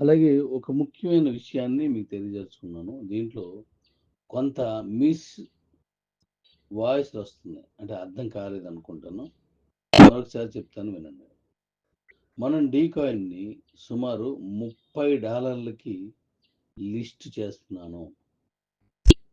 అలాగే ఒక ముఖ్యమైన విషయాన్ని మీకు తెలియజేస్తున్నాను. దీంట్లో కొంత మిస్ వాయిస్ వస్తుంది. అంటే అర్థం కాలేదు అనుకుంటాను మరొకసారి చెప్తాను వినండి. మనం డీ కాయిన్ని సుమారు ముప్పై డాలర్లకి లిస్ట్ చేస్తున్నాను.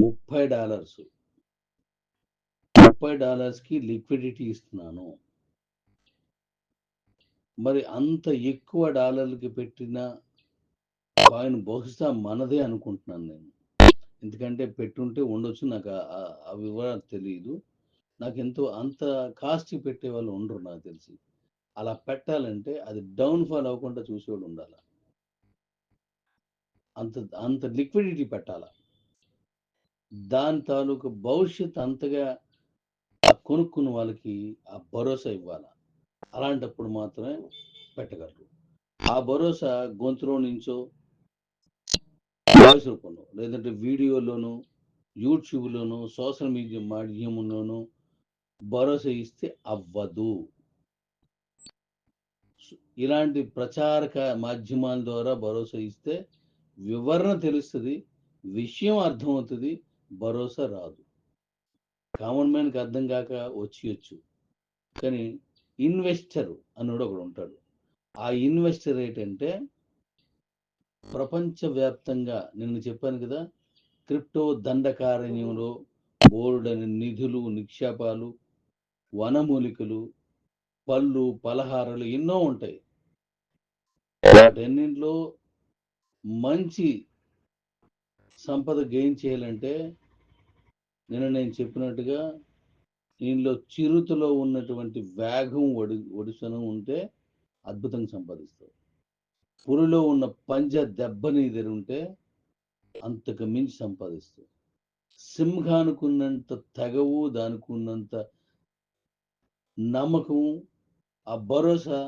ముప్పై డాలర్స్. ముప్పై డాలర్స్కి లిక్విడిటీ ఇస్తున్నాను. మరి అంత ఎక్కువ డాలర్లకి పెట్టిన కాయిన్ బహుశా మనదే అనుకుంటున్నాను నేను. ఎందుకంటే పెట్టుంటే ఉండొచ్చు నాకు ఆ- వివరాలు తెలియదు నాకు ఎంతో అంత కాస్ట్ పెట్టే వాళ్ళు ఉండరు నాకు తెలిసి. అలా పెట్టాలంటే అది డౌన్ ఫాల్ అవ్వకుండా చూసేవాడు ఉండాలి. అంత అంత లిక్విడిటీ పెట్టాల. దాని తాలూకు భవిష్యత్ అంతగా ఆ కొనుక్కున్న వాళ్ళకి ఆ భరోసా ఇవ్వాల. అలాంటప్పుడు మాత్రమే పెట్టగలరు. ఆ భరోసా గొంతులో నుంచో వాయిస్ రూపంలో లేదంటే వీడియోలోను యూట్యూబ్లోను సోషల్ మీడియా మాధ్యమంలోను భరోసా ఇస్తే అవ్వదు. ఇలాంటి ప్రచారక మాధ్యమాల ద్వారా భరోసా ఇస్తే వివరణ తెలుస్తుంది విషయం అర్థమవుతుంది భరోసా రాదు. కామన్ మ్యాన్కి అర్థం కాక వచ్చియొచ్చు. కానీ ఇన్వెస్టర్ అన్నోడు ఒకడు ఉంటాడు. ఆ ఇన్వెస్టర్ ఏంటంటే ప్రపంచవ్యాప్తంగా నేను చెప్పాను కదా క్రిప్టో దండకారణ్యంలో బోర్డని నిధులు నిక్షేపాలు వనమూలికలు పళ్ళు పలహారాలు ఎన్నో ఉంటాయి. వాటన్నింటిలో మంచి సంపద గెయిన్ చేయాలంటే నిన్న నేను చెప్పినట్టుగా దీనిలో చిరుతలో ఉన్నటువంటి వేగం ఒడి ఒడిసనం ఉంటే అద్భుతంగా సంపాదిస్తావు. పురిలో ఉన్న పంజ దెబ్బని ఎదురు ఉంటే అంతకు మించి సంపాదిస్తుంది సింహానుకున్నంత తెగవు దానికి ఉన్నంత నమ్మకం ఆ భరోసా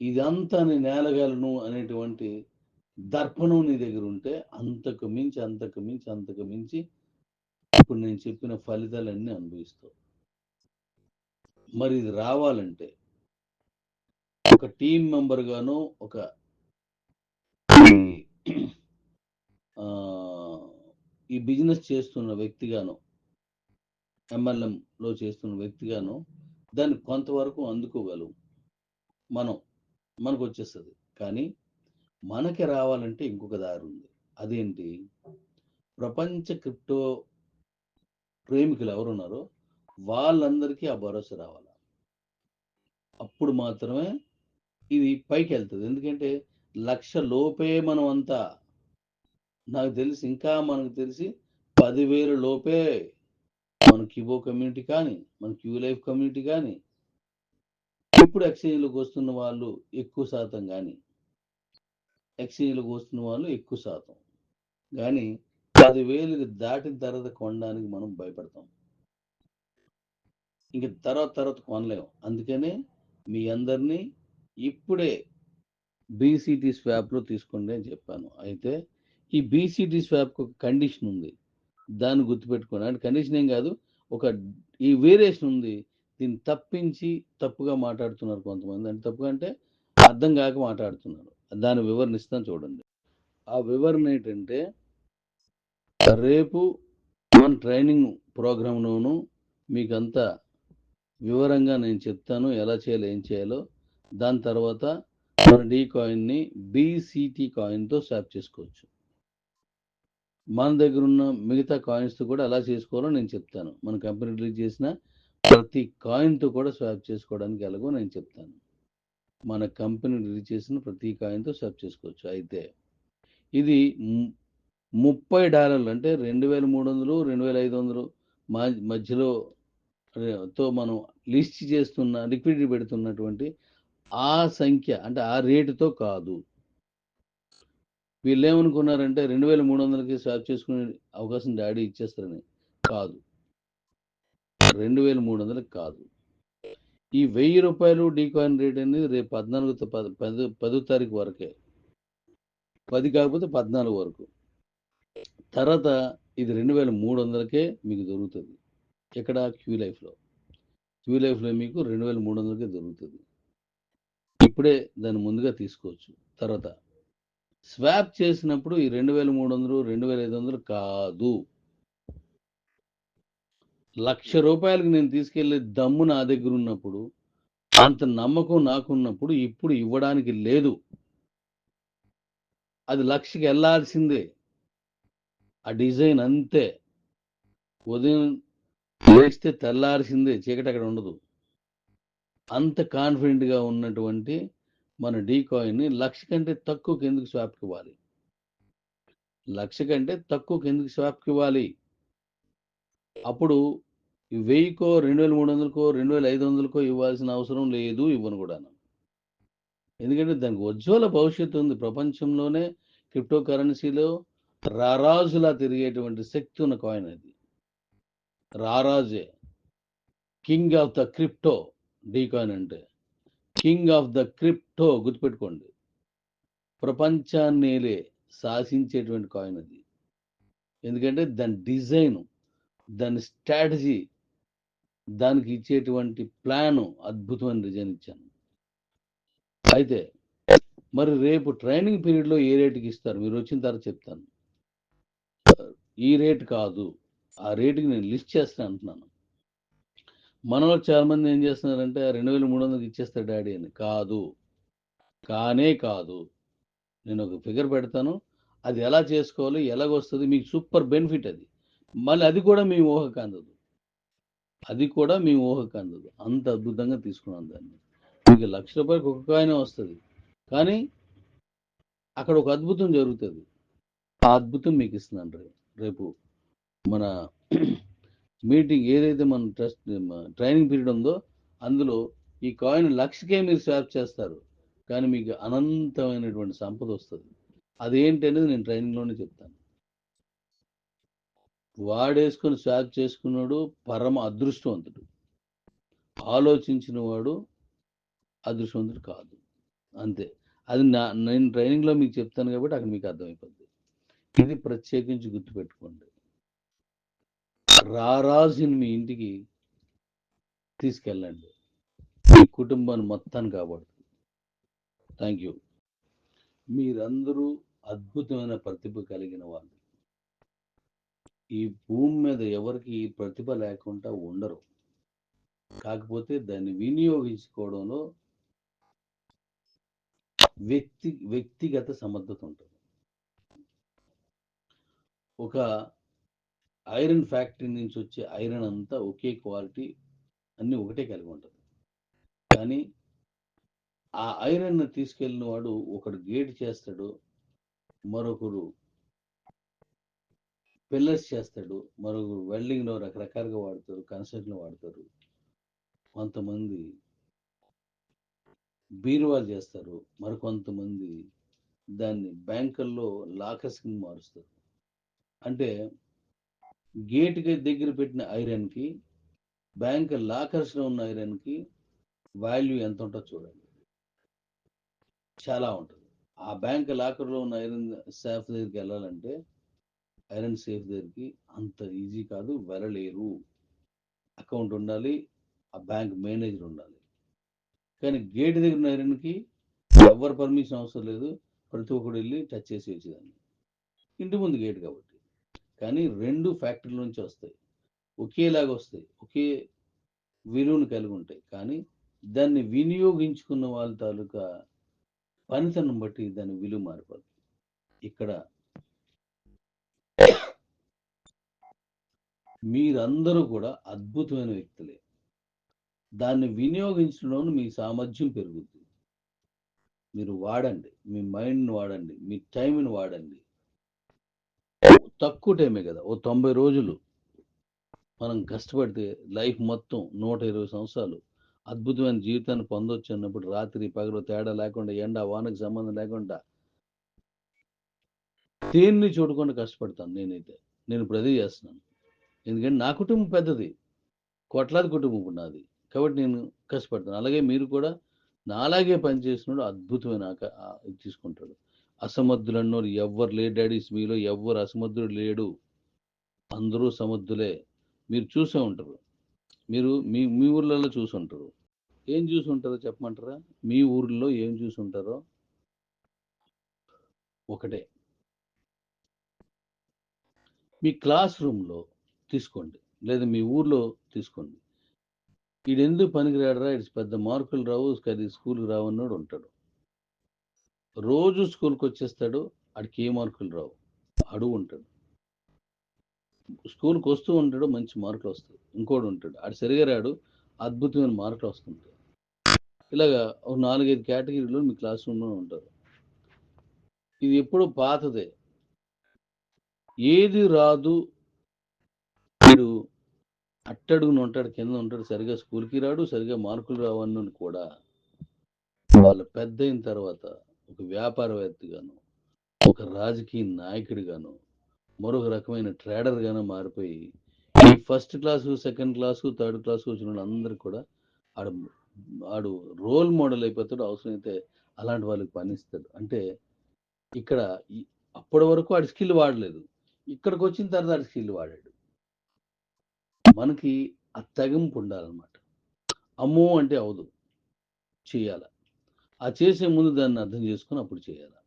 ఇదంతా నేను నేలగలను అనేటువంటి దర్పణం నీ దగ్గర ఉంటే అంతకు మించి అంతకు మించి అంతకు మించి ఇప్పుడు నేను చెప్పిన ఫలితాలన్నీ అనుభవిస్తావు. మరి ఇది రావాలంటే ఒక టీం మెంబర్ గాను ఒక ఈ బిజినెస్ చేస్తున్న వ్యక్తిగాను ఎంఎల్ఎంలో లో చేస్తున్న వ్యక్తిగాను దాన్ని కొంతవరకు అందుకోగలవు మనం మనకు వచ్చేస్తుంది కానీ మనకి రావాలంటే ఇంకొక దారి ఉంది. అదేంటి? ప్రపంచ క్రిప్టో ప్రేమికులు ఎవరున్నారో వాళ్ళందరికీ ఆ భరోసా రావాలి. అప్పుడు మాత్రమే ఇది పైకి వెళ్తుంది ఎందుకంటే లక్ష లోపే మనం అంతా నాకు తెలిసి ఇంకా మనకు తెలిసి పదివేల లోపే మన కిబో కమ్యూనిటీ కానీ మన క్యూ లైఫ్ కమ్యూనిటీ కానీ ఇప్పుడు ఎక్స్చేంజ్లోకి వస్తున్న వాళ్ళు ఎక్కువ శాతం కానీ ఎక్స్చేంజ్లోకి వస్తున్న వాళ్ళు ఎక్కువ శాతం. కానీ పదివేలకు దాటిన తర్వాత కొనడానికి మనం భయపడతాం. ఇంక తర్వాత తర్వాత కొనలేము అందుకనే మీ అందరినీ ఇప్పుడే బీసీటీ స్వాప్లో తీసుకోండి అని చెప్పాను. అయితే ఈ బీసీటీ స్వాప్కి ఒక కండిషన్ ఉంది. దాన్ని గుర్తుపెట్టుకోండి. అంటే కండిషన్ ఏం కాదు ఒక ఈ వేరియేషన్ ఉంది. దీన్ని తప్పించి తప్పుగా మాట్లాడుతున్నారు కొంతమంది. అంటే తప్పుగా అంటే అర్థం కాక మాట్లాడుతున్నారు. దాని వివరణ ఇస్తాను చూడండి. ఆ వివరణ ఏంటంటే రేపు మన ట్రైనింగ్ ప్రోగ్రాంలోను మీకంతా వివరంగా నేను చెప్తాను. ఎలా చేయాలో ఏం చేయాలో దాని తర్వాత మన డీ కాయిన్ని బీసీటీ కాయిన్తో స్వాప్ చేసుకోవచ్చు. మన దగ్గర ఉన్న మిగతా కాయిన్స్తో కూడా ఎలా చేసుకోవాలో నేను చెప్తాను. మన కంపెనీ రిలీజ్ చేసిన ప్రతి కాయిన్తో కూడా స్వాప్ చేసుకోవడానికి ఎలాగో నేను చెప్తాను. మన కంపెనీ రిలీజ్ చేసిన ప్రతి కాయిన్తో స్వాప్ చేసుకోవచ్చు. అయితే ఇది ముప్పై డాలర్లు అంటే రెండు వేల మూడు వందలు రెండు వేల ఐదు వందలు మా మధ్యలో తో మనం లిస్ట్ చేస్తున్న లిక్విడిటీ పెడుతున్నటువంటి ఆ సంఖ్య అంటే ఆ రేటుతో కాదు. వీళ్ళు ఏమనుకున్నారంటే రెండు వేల మూడు వందలకి స్వాప్ చేసుకునే అవకాశం డాడీ ఇచ్చేస్తారని. కాదు. రెండు వేల మూడు వందలకి కాదు. ఈ వెయ్యి రూపాయలు డీకాయిన్ రేట్ అనేది రేపు పద్నాలుగు పద పది పదో తారీఖు వరకే. పది కాకపోతే పద్నాలుగు వరకు. తర్వాత ఇది రెండు వేల మూడు వందలకే మీకు దొరుకుతుంది. ఎక్కడ క్యూ లైఫ్లో. క్యూ లైఫ్లో మీకు రెండు వేల మూడు వందలకే దొరుకుతుంది. ఇప్పుడే దాన్ని ముందుగా తీసుకోవచ్చు. తర్వాత స్వాప్ చేసినప్పుడు ఈ రెండు వేల మూడు వందలు రెండు వేల ఐదు వందలు కాదు. లక్ష రూపాయలకు నేను తీసుకెళ్ళే దమ్ము నా దగ్గర ఉన్నప్పుడు అంత నమ్మకం నాకున్నప్పుడు ఇప్పుడు ఇవ్వడానికి లేదు. అది లక్షకి వెళ్ళాల్సిందే. ఆ డిజైన్ అంతే. ఉదయం లేస్తే తెల్లాల్సిందే చీకటి అక్కడ ఉండదు. అంత కాన్ఫిడెంట్గా ఉన్నటువంటి మన డీ కాయిన్ని లక్ష కంటే తక్కువ కిందకి స్వాప్కి ఇవ్వాలి లక్ష కంటే తక్కువ కిందకి స్వాప్కి ఇవ్వాలి అప్పుడు వెయ్యికో రెండు వేల మూడు వందలకో రెండు వేల ఐదు వందలకో ఇవ్వాల్సిన అవసరం లేదు ఇవ్వను కూడా ఎందుకంటే దానికి ఉజ్వల భవిష్యత్తు ఉంది. ప్రపంచంలోనే క్రిప్టో కరెన్సీలో రారాజులా తిరిగేటువంటి శక్తి ఉన్న కాయిన్ అది. రారాజే. King of the crypto. D coin అంటే. కింగ్ ఆఫ్ ద క్రిప్టో గుర్తుపెట్టుకోండి. ప్రపంచాన్నేలే శాసించేటువంటి కాయిన్ అది. ఎందుకంటే దాని డిజైన్ దాని స్ట్రాటజీ దానికి ఇచ్చేటువంటి ప్లాన్ అద్భుతమైన డిజైన్ ఇచ్చాను. అయితే మరి రేపు ట్రైనింగ్ పీరియడ్లో ఏ రేటుకి ఇస్తారు? మీరు వచ్చిన తర్వాత చెప్తాను. ఈ రేట్ కాదు ఆ రేటుకి నేను లిస్ట్ చేస్తాను అంటున్నాను. మనలో చాలా మంది ఏం చేస్తున్నారంటే రెండు వేల మూడు వందలకి ఇచ్చేస్తారు డాడీ అని. కాదు. కానే కాదు. నేను ఒక ఫిగర్ పెడతాను. అది ఎలా చేసుకోవాలి ఎలాగొస్తుంది మీకు సూపర్ బెనిఫిట్ అది. మళ్ళీ అది కూడా మీ ఊహకు అందదు. అది కూడా మీ ఊహకు అందదు. అంత అద్భుతంగా తీసుకున్నాను దాన్ని. మీకు లక్ష రూపాయలకు ఒక కాయనే వస్తుంది. కానీ అక్కడ ఒక అద్భుతం జరుగుతుంది. ఆ అద్భుతం మీకు ఇస్తున్నాను రేపు. రేపు మన మీటింగ్ ఏదైతే మన ట్రస్ట్ ట్రైనింగ్ పీరియడ్ ఉందో అందులో ఈ కాయిన్ లక్షకే మీరు స్వాప్ చేస్తారు. కానీ మీకు అనంతమైనటువంటి సంపద వస్తుంది. అదేంటి అనేది నేను ట్రైనింగ్లోనే చెప్తాను. వాడేసుకొని స్వాప్ చేసుకున్నాడు పరమ అదృష్టవంతుడు. ఆలోచించిన వాడు అదృష్టవంతుడు కాదు. అంతే. అది నా నేను ట్రైనింగ్లో మీకు చెప్తాను కాబట్టి అక్కడ మీకు అర్థమైపోద్ది. ఇది ప్రత్యేకించి గుర్తుపెట్టుకోండి. రారాజుని మీ ఇంటికి తీసుకెళ్ళండి. మీ కుటుంబాన్ని మొత్తాన్ని కాపాడుతుంది. థ్యాంక్ యూ మీరందరూ అద్భుతమైన ప్రతిభ కలిగిన వాళ్ళు. ఈ భూమి మీద ఎవరికి ఈ ప్రతిభ లేకుండా ఉండరు. కాకపోతే దాన్ని వినియోగించుకోవడంలో వ్యక్తి వ్యక్తిగత సమర్థత ఉంటుంది. ఒక ఐరన్ ఫ్యాక్టరీ నుంచి వచ్చే ఐరన్ అంతా ఒకే క్వాలిటీ అన్ని ఒకటే కలిగి ఉంటుంది. కానీ ఆ ఐరన్ తీసుకెళ్ళిన వాడు ఒకడు గేట్ చేస్తాడు మరొకరు పిల్లర్స్ చేస్తాడు మరొకరు వెల్డింగ్లో రకరకాలుగా వాడతారు కన్స్ట్రక్షన్ వాడతారు. కొంతమంది బీరువాలు చేస్తారు మరికొంతమంది దాన్ని బ్యాంకుల్లో లాకర్స్ కింద మారుస్తారు. అంటే గేట్కి దగ్గర పెట్టిన ఐరన్కి బ్యాంక్ లాకర్స్లో ఉన్న ఐరన్కి వాల్యూ ఎంత ఉంటుందో చూడండి. చాలా ఉంటుంది. ఆ బ్యాంక్ లాకర్లో ఉన్న ఐరన్ సేఫ్ దగ్గరికి వెళ్ళాలంటే ఐరన్ సేఫ్ దగ్గరికి అంత ఈజీ కాదు వెళ్ళలేరు. అకౌంట్ ఉండాలి ఆ బ్యాంక్ మేనేజర్ ఉండాలి. కానీ గేట్ దగ్గర ఉన్న ఐరన్కి ఎవరు పర్మిషన్ అవసరం లేదు. ప్రతి ఒక్కరు వెళ్ళి టచ్ చేసి వచ్చేదాన్ని ఇంటి ముందు గేట్ కాబట్టి. కానీ రెండు ఫ్యాక్టరీల నుంచి వస్తాయి. ఒకేలాగా వస్తాయి. ఒకే విలువను కలిగి ఉంటాయి. కానీ దాన్ని వినియోగించుకున్న వాళ్ళ తాలూకా పనితనం బట్టి దాని విలువ మారిపోతుంది ఇక్కడ మీరందరూ కూడా అద్భుతమైన వ్యక్తులే. దాన్ని వినియోగించడంలో మీ సామర్థ్యం పెరుగుతుంది మీరు వాడండి. మీ మైండ్ని వాడండి. మీ టైంని వాడండి. తక్కువ టైమే కదా. ఓ తొంభై రోజులు మనం కష్టపడితే లైఫ్ మొత్తం నూట ఇరవై సంవత్సరాలు అద్భుతమైన జీవితాన్ని పొందొచ్చు అన్నప్పుడు రాత్రి పగలు తేడా లేకుండా ఎండ వానకు సంబంధం లేకుండా దేన్ని చూడకుండా కష్టపడతాను నేనైతే. నేను ఇప్పుడు అదే చేస్తున్నాను. ఎందుకంటే నా కుటుంబం పెద్దది. కోట్లాది కుటుంబం ఉన్నది కాబట్టి నేను కష్టపడతాను. అలాగే మీరు కూడా నాలాగే పనిచేసినప్పుడు అద్భుతమైన ఆక- ఇది తీసుకుంటాడు. అసమర్థులు ఎవ్వరు లేడు డాడీస్ మీలో ఎవ్వరు అసమర్థుడు లేడు. అందరూ సమర్థులే. మీరు చూసే ఉంటారు. మీరు మీ మీ ఊర్లలో చూసి ఉంటారు. ఏం చూసి ఉంటారో చెప్పమంటారా? మీ ఊర్లో ఏం చూసి ఉంటారో? ఒకటే. మీ క్లాస్ రూమ్లో తీసుకోండి. లేదా మీ ఊర్లో తీసుకోండి. ఈడెందుకు ఎందుకు పనికిరాడరా? ఇటు పెద్ద మార్కులు రావు. అది స్కూల్కి రావన్నోడు ఉంటాడు. రోజు స్కూల్కి వచ్చేస్తాడు ఆడికి ఏ మార్కులు రావు. అడుగు ఉంటాడు. స్కూల్కి వస్తూ ఉంటాడు మంచి మార్కులు వస్తాయి. ఇంకోటి ఉంటాడు. ఆడు సరిగా రాడు అద్భుతమైన మార్కులు వస్తుంటాయి. ఇలాగా ఒక నాలుగైదు కేటగిరీలో మీ క్లాస్ రూమ్లో ఉంటారు. ఇది ఎప్పుడూ పాతదే. ఏది రాదు. వీడు అట్టడుగున ఉంటాడు కింద ఉంటాడు సరిగా స్కూల్కి రాడు సరిగా మార్కులు రావన్నను కూడా వాళ్ళు పెద్ద అయిన తర్వాత ఒక వ్యాపారవేత్తగాను ఒక రాజకీయ నాయకుడిగాను మరొక రకమైన ట్రేడర్గాను మారిపోయి ఈ first class second class third class వచ్చిన వాళ్ళందరూ కూడా ఆడు ఆడు రోల్ మోడల్ అయిపోతాడు అవసరమైతే అలాంటి వాళ్ళకి పనిస్తాడు. అంటే ఇక్కడ అప్పటి వరకు ఆడి స్కిల్ వాడలేదు. ఇక్కడికి వచ్చిన తర్వాత ఆడి స్కిల్ వాడాడు. మనకి ఆ తెగింపు ఉండాలన్నమాట. అమ్మో అంటే అవదు. చేయాల. ఆ చేసే ముందు దాన్ని అర్థం చేసుకొని అప్పుడు చేయాలి.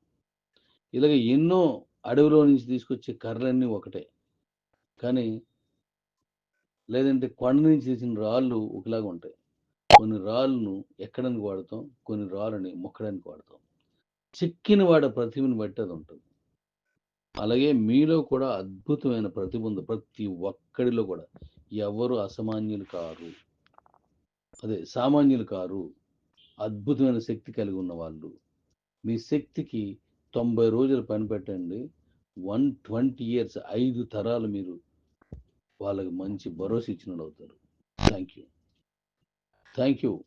ఇలాగ ఎన్నో అడవిలో నుంచి తీసుకొచ్చే కర్రలన్నీ ఒకటే. కానీ లేదంటే కొండ నుంచి తీసిన రాళ్ళు ఒకలాగా ఉంటాయి. కొన్ని రాళ్ళను ఎక్కడానికి వాడతాం కొన్ని రాళ్ళని మొక్కడానికి వాడతాం. చిక్కిన వాడ ప్రతిభను బట్టి అది ఉంటుంది. అలాగే మీలో కూడా అద్భుతమైన ప్రతిభ ఉంది. ప్రతి ఒక్కడిలో కూడా. ఎవరు అసామాన్యులు కారు. అదే సామాన్యులు కారు. అద్భుతమైన శక్తి కలిగి ఉన్న వాళ్ళు మీ శక్తికి తొంభై రోజులు పని పెట్టండి. వన్ ట్వంటీ ఇయర్స్ ఐదు తరాలు మీరు వాళ్ళకి మంచి భరోసా ఇచ్చిన అవుతారు థ్యాంక్ యూ. Thank you.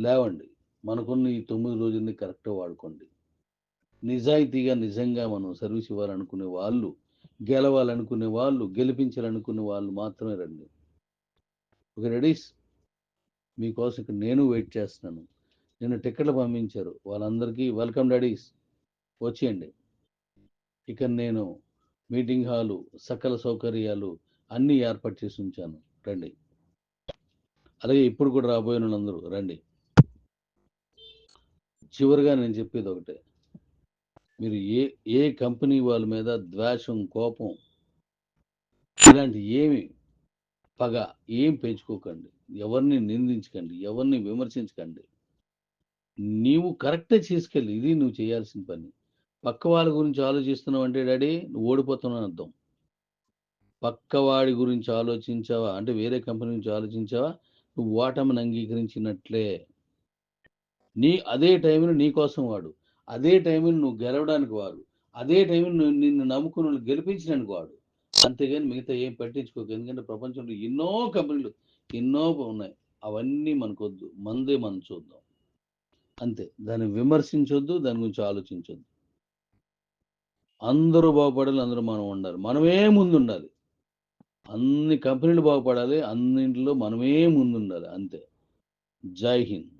లేవండి. మనకున్న ఈ తొమ్మిది రోజుల్ని కరెక్ట్గా వాడుకోండి. నిజాయితీగా నిజంగా మనం సర్వీస్ ఇవ్వాలనుకునే వాళ్ళు గెలవాలనుకునే వాళ్ళు గెలిపించాలనుకునే వాళ్ళు మాత్రమే రండి. Okay readies? మీకోసం ఇక్కడ నేను వెయిట్ చేస్తున్నాను. నిన్న టికెట్లు పంపించారు. వాళ్ళందరికీ వెల్కమ్ డాడీస్. వచ్చేయండి. ఇక నేను మీటింగ్ హాలు సకల సౌకర్యాలు అన్నీ ఏర్పాటు చేసి ఉంచాను. రండి. అలాగే ఇప్పుడు కూడా రాబోయే వాళ్ళందరూ రండి. చివరిగా నేను చెప్పేది ఒకటే. మీరు ఏ ఏ కంపెనీ వాళ్ళ మీద ద్వేషం కోపం ఇలాంటి ఏమి పగ ఏం పెంచుకోకండి. ఎవరిని నిందించకండి. ఎవరిని విమర్శించకండి. నీవు కరెక్టే చేసుకెళ్ళి. ఇది నువ్వు చేయాల్సిన పని. పక్క వాళ్ళ గురించి ఆలోచిస్తున్నావు అంటే డాడీ నువ్వు ఓడిపోతున్నావు అర్థం. పక్కవాడి గురించి ఆలోచించావా? అంటే వేరే కంపెనీ గురించి ఆలోచించావా? నువ్వు ఓటమిని అంగీకరించినట్లే. నీ అదే టైంలో నీ కోసం వాడు. అదే టైంలో నువ్వు గెలవడానికి వాడు. అదే టైంలో నిన్ను నమ్ముకుని గెలిపించడానికి వాడు. అంతేగాని మిగతా ఏం పట్టించుకోకు. ఎందుకంటే ప్రపంచంలో ఎన్నో కంపెనీలు ఎన్నో ఉన్నాయి. అవన్నీ మనకొద్దు. మందే మనం చూద్దాం. అంతే. దాన్ని విమర్శించొద్దు దాని గురించి ఆలోచించొద్దు. అందరూ బాగుపడాలి అందరూ మనం ఉండాలి. మనమే ముందు ఉండాలి అన్ని కంపెనీలు బాగుపడాలి అన్నింటిలో మనమే ముందు ఉండాలి అంతే. జై హింద్.